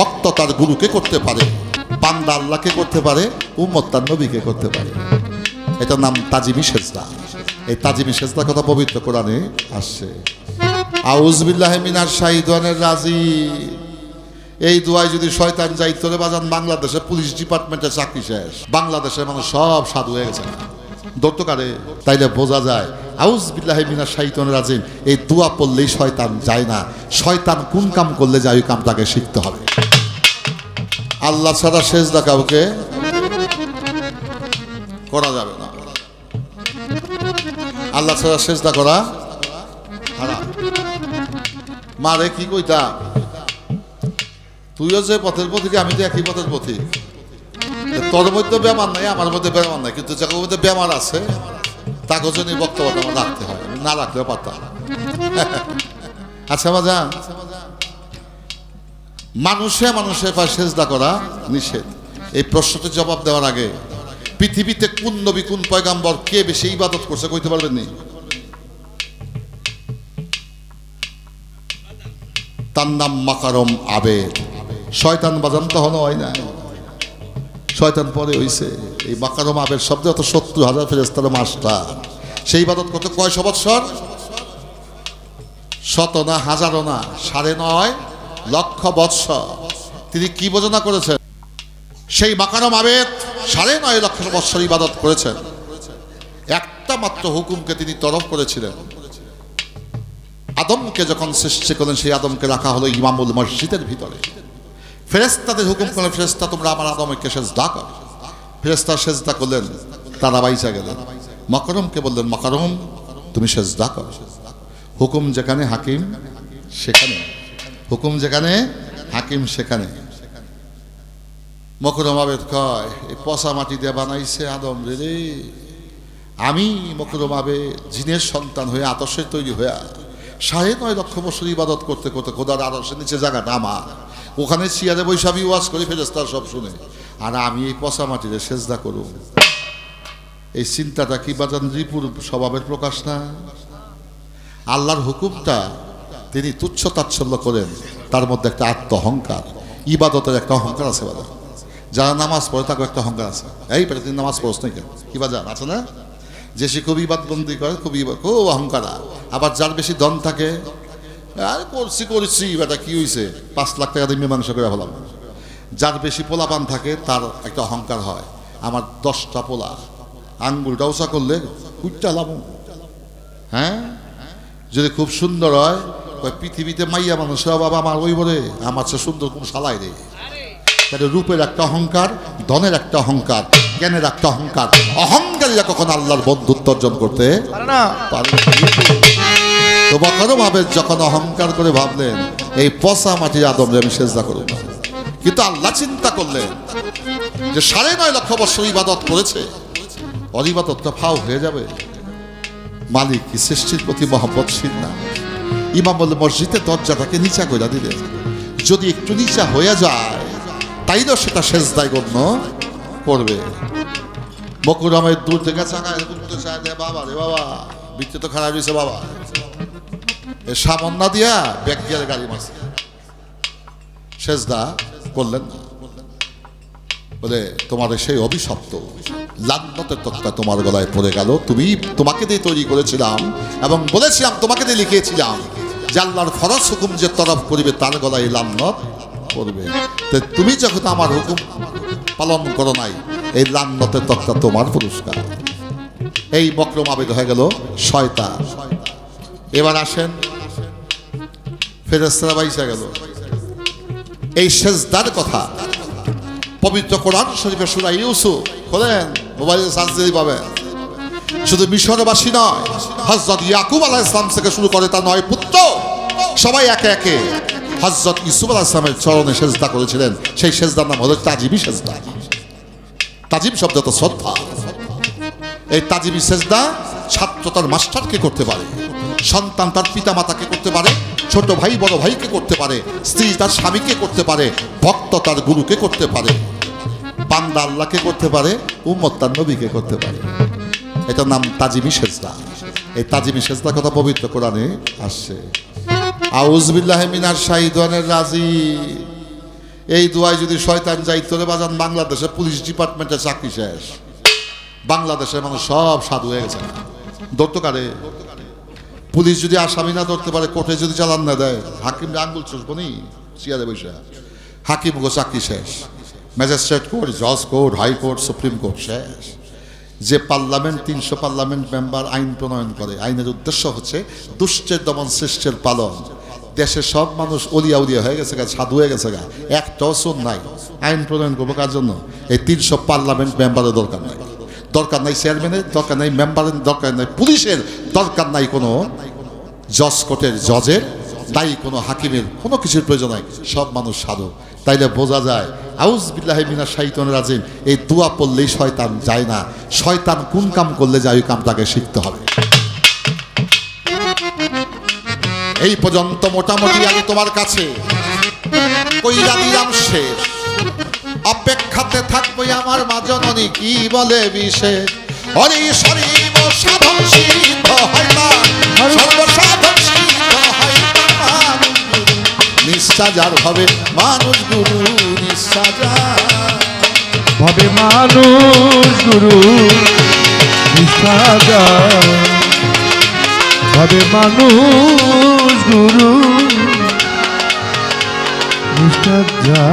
ভক্ত তার গুরুকে করতে পারে, বান্দা আল্লাহকে করতে পারে, উম্মত তার নবীকে করতে পারে। এটার নাম তাজিমি সেজদা। এই তাজিমি সেজদা কথা পবিত্র কোরআনে আসছে। আউজবিল্লাহ মিনার শাহিদানের রাজি এই দুয়ায় যদি শয়তান যাই তোরে বাজান বাংলাদেশে পুলিশ ডিপার্টমেন্টে চাকরি শেষ। বাংলাদেশের মানুষ সব সাধু হয়ে গেছে। দৌত্যকারে তাইলে বোঝা যায় আউজ বিল্লাহ মিনা শাহিতন রাজিম। এই দোয়া পড়লেই শয়তান যায় না। শয়তান কোন কাম করলে যায় ওই কামটাকে শিখতে হবে। আল্লাহ ছাড়া সেজদা কাউকে করা যাবে না। আল্লাহ ছাড়া সেজদা করা মারে কি কইতা? তুইও যে পথের পথিক, আমি তো একই পথের পথিক। তোর মধ্যে বেমার নাই, আমার মধ্যে বেমার নাই, কিন্তু যাকে মধ্যে বেমার আছে, তাকে জন্য বক্তব্য রাখতে হয়। না রাখলেও পারতাম। আচ্ছা বাজান। মানুষে মানুষের পাশে সেজদা করা নিষেধ। এই প্রশ্নটির জবাব দেওয়ার আগে, পৃথিবীতে কোন নবী, কোন পয়গাম্বর কে বেশি ইবাদত করছে কইতে পারবেন নি? তার নাম মাকারম আবেদ। শয়তান বাজান তখন হয় না শয়তান পরে হইছে। এই মাকারম আবেদ শব্দে অত সত্তর হাজার ফেরেস্তার মাসটা সেই ইবাদত করতে কয় বৎসর? শত না হাজারো না, সাড়ে নয় লক্ষ বৎসর। তিনি কি বোঝনা করেছেন? সেই মাকারম আবেদ সাড়ে নয় লক্ষ বৎসর ইবাদত করেছেন। একটা মাত্র হুকুমকে তিনি তরফ করেছিলেন। আদমকে যখন সৃষ্টি করলেন, সেই আদমকে রাখা হলো ইমামুল মসজিদের ভিতরে। ফেরেস্তাদের হুকুম করলেন ফেরেস্তা তোমরা আমার আদমকে সেজদা কর। ফেরেস্তা সেজদা করলেন, তারা বাইচা গেলেন। মকরমকে বললেন, মকরম, তুমি সেজদা কর। হুকুম যেখানে হাকিম, সেখানে। হুকুম যেখানে, হাকিম সেখানে। মকরম আবেদ কয়, এই পচা মাটি দিয়ে বানাইছে আদম রে আমি মকরম আবে জিনের সন্তান হয়ে আদর্শের তৈরি হয়ে সাড়ে নয় লক্ষ বছর ইবাদত করতে করতে খোদার আদর্শের নিচে জায়গাটা আমার। ওখানে চেয়ারে বৈশাখী ওয়াজ করে ফেরেস্তার সব শুনে। আর আমি এই পচা মাটিতে সেজদা করব এই চিন্তাটা কি বাজান রিপুর স্বভাবের প্রকাশ না? আল্লাহর হুকুমটা তিনি তুচ্ছ তাচ্ছল্য করেন, তার মধ্যে একটা আত্ম অহংকার ইবাদতের একটা অহংকার আছে বাজার। যারা নামাজ পড়ে তাকে একটা অহংকার আছে। এই পেটে তিনি নামাজ পড়ছ নাকি? কি বাজার? আছে না? যে সে খুব ইবাদবন্দি করে, খুব খুব অহংকার। আবার যার বেশি দম থাকে, আর করছি করছি, বেটা, কি হয়েছে পাঁচ লাখ টাকা দিয়ে মীমাংসা করে ফেলাম। যার বেশি পোলাপান থাকে, তার একটা অহংকার হয়। আমার দশটা পোলা, আঙ্গুলটা উঁচা করলে কুইটা লাভ হ্যাঁ? যদি খুব সুন্দর হয় কয় পৃথিবীতে মাইয়া মানুষ বাবা আমার ওই বলে আমার সে সুন্দর কোন সালাই রে। তাহলে রূপের একটা অহংকার ধনের একটা অহংকার জ্ঞানের একটা অহংকার। অহংকারীরা কখন আল্লাহর বন্ধুত্ব অর্জন করতে না। তো বকর ভাবে যখন অহংকার করে ভাবলেন এই পচা মাটির আদম আমি সেজদা করব। কিন্তু আল্লাহ চিন্তা করলেন যে সাড়ে নয় লক্ষ বছর ইবাদত করেছে অরিবাদতটা ফাও হয়ে যাবে। মালিক কি সৃষ্টির প্রতি মহব্বতশীল না। ইমাম বলে মসজিদের দরজাটাকে নিচা করে দিলেন। যদি একটু নিচা হয়ে যায় তাইলেও সেটা সেজদায় গণ্য করবে? মকুরামের দূর থেকে বাবা রে বাবা বৃত্তি তো খারাপ হয়েছে বাবা। এ সামন্না দিয়া গাড়ি মারছে। করলেন না। বলে, তোমার সেই অভিশপ্ত লান্নতের তক্তা তোমার গলায় পড়ে গেল। তুমি তোমাকে দিয়ে তৈরি করেছিলাম এবং বলেছিলাম, তোমাকে দিয়ে লিখিয়েছিলাম। যে আল্লাহর ফরজ হুকুম যে তরফ করিবে, তার গলায় লান্নত করবে তুমি যখন আমার হুকুম পালন করো নাই, এই লান্নতের তক্তা তোমার পুরস্কার। এই বক্রম আবেদ হয়ে গেল শয়তান। এবার আসেন ফেরেস্তারা বাইসা গেল। এই সেজদার কথা, পবিত্র কোরআন শরীফে সুরা ইউসুফ, খোলেন, মোবাইলে সার্চ পাবেন। শুধু মিশরবাসী নয় হজরত ইয়াকুব আলাহ ইসলাম থেকে শুরু করে তার নয় পুত্র। সবাই একে একে। হজরত ইসুফ আলাহ ইসলামের চরণে সেজদা করেছিলেন। সেই সেজদার নাম হলো তাজিবি সেজদা। তাজিম শব্দ তো শ্রদ্ধা। এই তাজিবি সেজদা ছাত্র তার মাস্টারকে করতে পারে, সন্তান তার পিতা মাতাকে করতে পারে, ছোট ভাই, বড় ভাইকে করতে পারে, স্ত্রী তার স্বামীকে করতে পারে, ভক্ত তার গুরুকে করতে পারে, বান্দা আল্লাহকে করতে পারে, উম্মত তার নবীকে করতে পারে। এটার নাম তাজিমি সেজদা। এই তাজিমি সেজদা কথা পবিত্র কোরআনে আসছে। আউজবিল্লাহ মিনার শাহিদানের রাজি এই দুয়ায় যদি শয়তান যাই তোরে বাজান বাংলাদেশে পুলিশ ডিপার্টমেন্টে চাকরি শেষ। বাংলাদেশের মানুষ সব সাধু হয়ে গেছে। ধরতে পুলিশ যদি আসামি না ধরতে পারে, কোর্টে যদি চালান না দেয় হাকিম আঙ্গুল চুষবো নি? চেয়ারে বসে। হাকিম গো চাকরি শেষ। ম্যাজিস্ট্রেট কোর্ট, জজ court high court supreme court শেষ। যে পার্লামেন্ট, তিনশো পার্লামেন্ট মেম্বার আইন প্রণয়ন করে, আইনের উদ্দেশ্য হচ্ছে দুষ্টের দমন, সৃষ্টের পালন। দেশের সব মানুষ অলিয়া উলিয়া হয়ে গেছে গা, সাধু হয়ে গেছে গা। একটাও শোন নাই। আইন প্রণয়ন করব কার জন্য? এই তিনশো পার্লামেন্ট মেম্বারের দরকার নাই। দরকার নাই চেয়ারম্যানের, দরকার নাই মেম্বারের, দরকার নাই পুলিশের, দরকার নাই কোনো জজ কোর্টের, জজের, নাই কোনো হাকিমের, কোনো কিছুর প্রয়োজন নাই। সব মানুষ সাধু। তাইলে বোঝা যায় আউজ বিল্লাহি মিনা শাইতন রাজিম, এই দোয়া পড়লেই শয়তান যায় না। শয়তান কোন কাম করলে যায়, ওই কামটাকে শিখতে হবে। এই পর্যন্ত মোটামুটি আমি তোমার কাছে কইরা দিলাম শেষ। অপেক্ষাতে থাকব আমার মা জননী, কি বলে বিশেষ? হরি শরীব সাধন সিদ্ধ হয় হয় না গুরু। নিঃসাজার হবে, মানুষ গুরু নিঃসাজার ভাবে মানুষ গুরু নিষ্ঠাজা হবে মানুষ গুরু। নিষ্ঠা যা